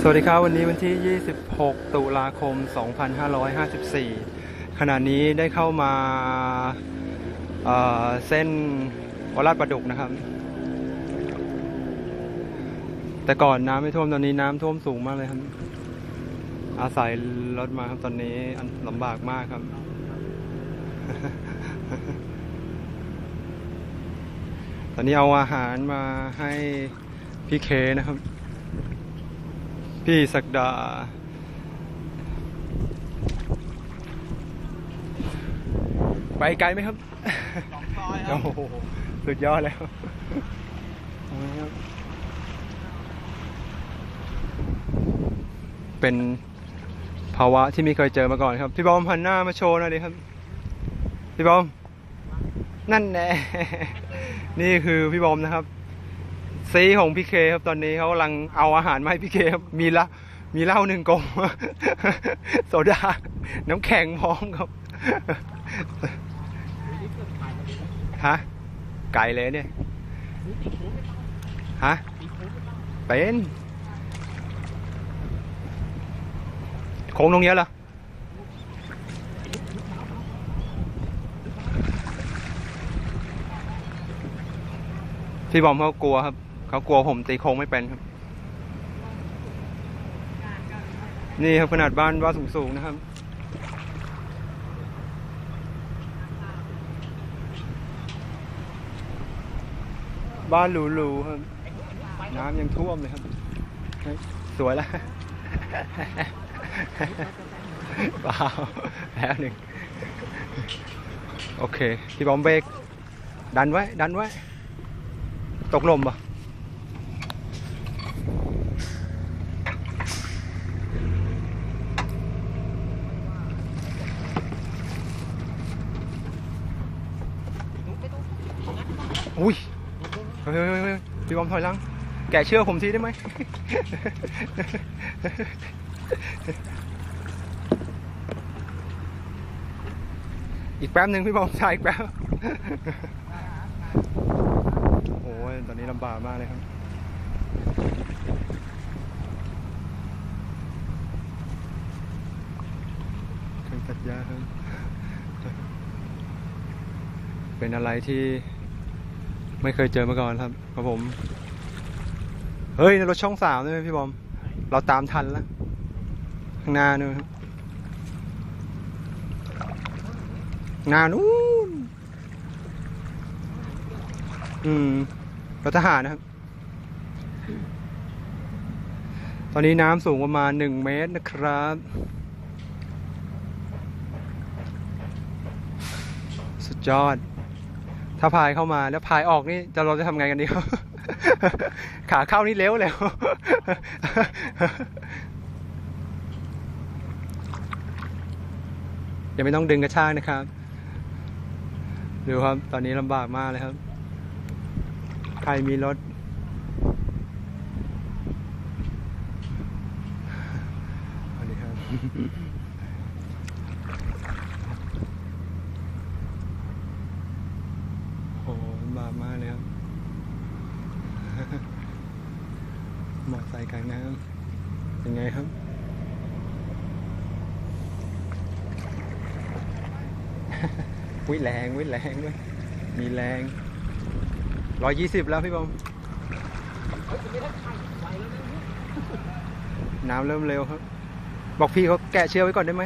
สวัสดีครับ วันนี้วันที่ 26 ตุลาคม 2554 ขณะนี้ได้เข้ามาเเส้นวราดประดุกนะครับ แต่ก่อนน้ำไม่ท่วมตอนนี้น้ำท่วมสูงมากเลยครับ อาศัยรถมาครับตอนนี้ลำบากมากครับ ตอนนี้เอาอาหารมาให้พี่เคนะครับ พี่ศักดา ไปไกลไหมครับสองซอยครัโอ้บโหสุดยอดแล้วเอาละครับเป็นภาวะที่ไม่เคยเจอมาก่อนครับ พี่บอมพันหน้ามาโชว์หน่อยดิครับ พี่บอม นั่นแน่นี่คือพี่บอมนะครับ ซีของพี่เคครับตอนนี้เขากำลังเอาอาหารมาให้พี่เคครับมีละมีเหล้าหนึ่งกลมโซดา น้ำแข็งพร้อมครับฮะไก่เลยเนี่ยฮะเป็นโค้งตรงนี้เหรอพี่บอมเขากลัวครับ เขากลัวผมตีโค้งไม่เป็นครับ นี่ครับขนาดบ้านว่าสูงๆนะครับบ้านหรูๆครับ น้ำยังท่วมเลยครับ สวยแล้วเปล่าแล้วหนึ่ง โอเคพี่บอมเบรกดันไว้ ดันไว้ ตกลมปะ อุ้ยเฮ้ยเฮ้ยพี่บอมถอยหลัง แกเชื่อผมทีได้ไหมอีกแป๊บหนึ่งพี่บอมใช่อีกแป๊บ โอ้ยตอนนี้ลำบากมากเลยครับเครื่องตัดหญ้าครับ เป็นอะไรที่ ไม่เคยเจอมาก่อนครับครับผม เฮ้ยในรถช่องสามใช่ไหมพี่บอม เราตามทันแล้วข้างหน้านู่นครับข้างหน้านู้นอืมรถทหารนะครับ ตอนนี้น้ำสูงประมาณหนึ่งเมตรนะครับ สุดยอด ถ้าพายเข้ามาแล้วพายออกนี่จะเราจะทำไงกันดีครับ ขาเข้านี่เร็วแล้วยังไม่ต้องดึงกระชากนะครับดูครับ ตอนนี้ลำบากมากเลยครับ ใครมีรถ สวัสดีครับ โอ้โหลำ บามากเลยครับมอไซค์กลางน้ำเป็นไงครับ วิ่แรงวิ่แรงด้วยมีแรงร้อยยี่สิบแล้วพี่บอมน้ำเริ่มเร็วครับ บอกพี่เขาแกะเชือกไว้ก่อนได้ไหม